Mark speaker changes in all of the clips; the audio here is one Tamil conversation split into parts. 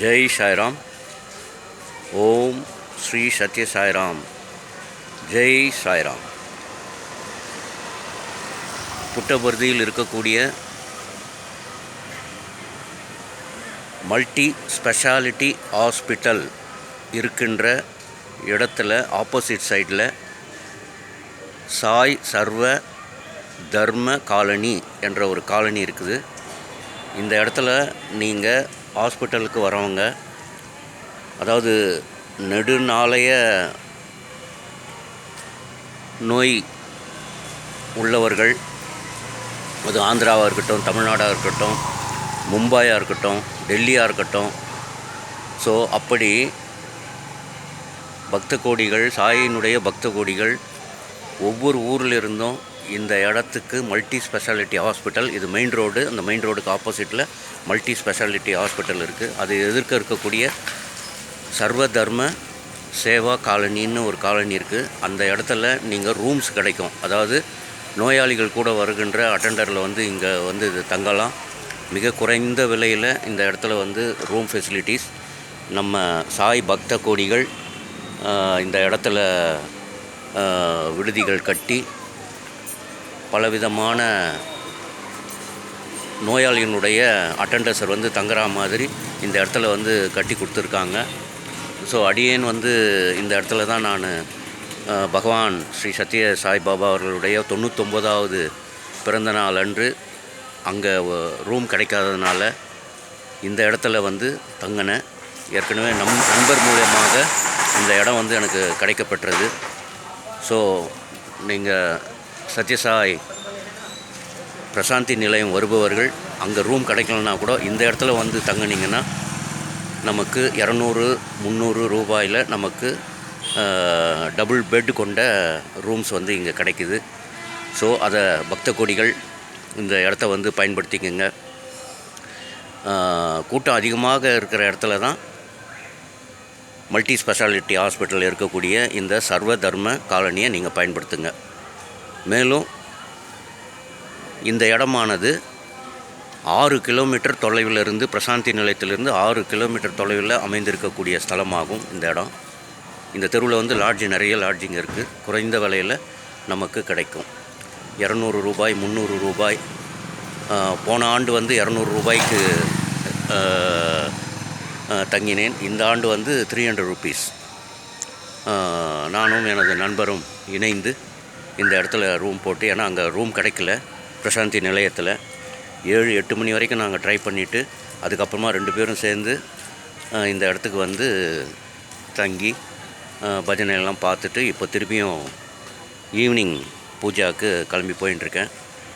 Speaker 1: ஜெய் சாய்ராம். ஓம் ஸ்ரீ சத்ய சாய்ராம். ஜெய் சாய்ராம். புட்டபர்தியில் இருக்கக்கூடிய மல்டி ஸ்பெஷாலிட்டி ஹாஸ்பிட்டல் இருக்கின்ற இடத்துல ஆப்போசிட் சைடில் சாய் சர்வ தர்ம காலனி என்ற ஒரு காலனி இருக்குது. இந்த இடத்துல நீங்கள் ஹாஸ்பிட்டலுக்கு வரவங்க அதாவது நெடுநாளைய நோய் உள்ளவர்கள் அது ஆந்திராவாக இருக்கட்டும் தமிழ்நாடாக இருக்கட்டும் மும்பாயாக இருக்கட்டும் டெல்லியாக இருக்கட்டும். ஸோ அப்படி பக்த கோடிகள் சாயினுடைய பக்த கோடிகள் ஒவ்வொரு ஊரில் இருந்தும் இந்த இடத்துக்கு மல்டி ஸ்பெஷாலிட்டி ஹாஸ்பிட்டல் இது மெயின் ரோடு அந்த மெயின் ரோடுக்கு ஆப்போசிட்டில் மல்டி ஸ்பெஷாலிட்டி ஹாஸ்பிட்டல் இருக்குது அது எதிர்க்க இருக்கக்கூடிய சர்வ தர்ம சேவா காலனின்னு ஒரு காலனி இருக்குது அந்த இடத்துல நீங்கள் ரூம்ஸ் கிடைக்கும். அதாவது நோயாளிகள் கூட வருகின்ற அட்டெண்டரில் வந்து இங்கே வந்து இது தங்கலாம். மிக குறைந்த விலையில் இந்த இடத்துல வந்து ரூம் ஃபெசிலிட்டிஸ் நம்ம சாய் பக்த கோடிகள் இந்த இடத்துல விடுதிகள் கட்டி பலவிதமான நோயாளியினுடைய அட்டண்டர்ஸர் வந்து தங்குற மாதிரி இந்த இடத்துல வந்து கட்டி கொடுத்துருக்காங்க. ஸோ அடியேன் வந்து இந்த இடத்துல தான் நான் பகவான் ஸ்ரீ சத்ய சாய்பாபா அவர்களுடைய தொண்ணூத்தொம்போதாவது பிறந்த நாள் அன்று அங்கே ரூம் கிடைக்காததுனால இந்த இடத்துல வந்து தங்கினேன் ஏற்கனவே நம் நண்பர் மூலயமாக இந்த இடம் வந்து எனக்கு கிடைக்கப்பெற்றது. ஸோ நீங்கள் சத்யசாய் பிரசாந்தி நிலையம் வருபவர்கள் அங்கே ரூம் கிடைக்கலனா கூட இந்த இடத்துல வந்து தங்குனீங்கன்னா நமக்கு இரநூறு முந்நூறு ரூபாயில் நமக்கு டபுள் பெட் கொண்ட ரூம்ஸ் வந்து இங்கே கிடைக்குது. ஸோ அதை பக்த கொடிகள் இந்த இடத்த வந்து பயன்படுத்திக்கோங்க. கூட்டம் அதிகமாக இருக்கிற இடத்துல தான் மல்டி ஸ்பெஷாலிட்டி ஹாஸ்பிட்டல் இருக்கக்கூடிய இந்த சர்வ தர்ம காலனியை நீங்கள் பயன்படுத்துங்க. மேலும் இந்த இடமானது ஆறு கிலோமீட்டர் தொலைவில் இருந்து பிரசாந்தி நிலையத்திலிருந்து ஆறு கிலோமீட்டர் தொலைவில் அமைந்திருக்கக்கூடிய ஸ்தலமாகும் இந்த இடம். இந்த தெருவில் வந்து லாட்ஜ் நிறைய லாட்ஜிங் இருக்குது குறைந்த விலையில் நமக்கு கிடைக்கும். இரநூறு ரூபாய் முந்நூறு ரூபாய். போன ஆண்டு வந்து இரநூறு ரூபாய்க்கு தங்கினேன். இந்த ஆண்டு வந்து த்ரீ ஹண்ட்ரட் ருபீஸ் நானும் எனது நண்பரும் இணைந்து இந்த இடத்துல ரூம் போட்டு ஏன்னா அங்கே ரூம் கிடைக்கல. பிரசாந்தி நிலையத்தில். ஏழு எட்டு மணி வரைக்கும் நாங்கள் ட்ரை பண்ணிவிட்டு அதுக்கப்புறமா ரெண்டு பேரும் சேர்ந்து இந்த இடத்துக்கு வந்து தங்கி பஜனையெல்லாம் பார்த்துட்டு இப்போ திருப்பியும் ஈவினிங் பூஜாவுக்கு கிளம்பி போயின்ட்டுருக்கேன்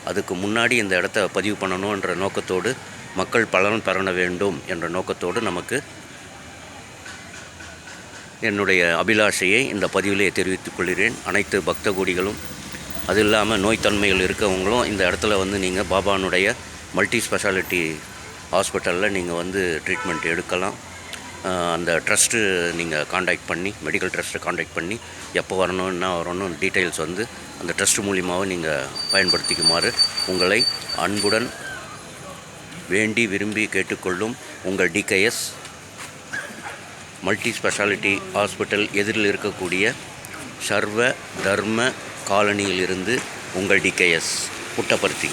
Speaker 1: அதுக்கு முன்னாடி இந்த இடத்த பதிவு பண்ணணுன்ற நோக்கத்தோடு மக்கள் பலன் பெற வேண்டும் என்ற நோக்கத்தோடு நமக்கு என்னுடைய அபிலாஷையை இந்த பதிவிலே தெரிவித்துக் கொள்கிறேன். அனைத்து பக்த கோடிகளும் அது இல்லாமல் நோய்த்தன்மைகள் இருக்கவங்களும் இந்த இடத்துல வந்து நீங்கள் பாபானுடைய மல்டி ஸ்பெஷாலிட்டி ஹாஸ்பிட்டலில் நீங்கள் வந்து ட்ரீட்மெண்ட் எடுக்கலாம். அந்த ட்ரஸ்ட்டு நீங்கள் காண்டாக்ட் பண்ணி மெடிக்கல் ட்ரஸ்ட்டை காண்டாக்ட் பண்ணி எப்போ வரணும் என்ன வரணும் டீட்டெயில்ஸ் வந்து அந்த ட்ரஸ்ட் மூலியமாகவும் நீங்கள் பயன்படுத்திக்குமாறு உங்களை அன்புடன் வேண்டி விரும்பி கேட்டுக்கொள்ளும் உங்கள் டிகேஎஸ் மல்டி ஸ்பெஷாலிட்டி ஹாஸ்பிட்டல் எதிரில் இருக்கக்கூடிய சர்வ தர்ம காலனியிலிருந்து உங்கள் டிகேஎஸ் புட்டபர்த்தி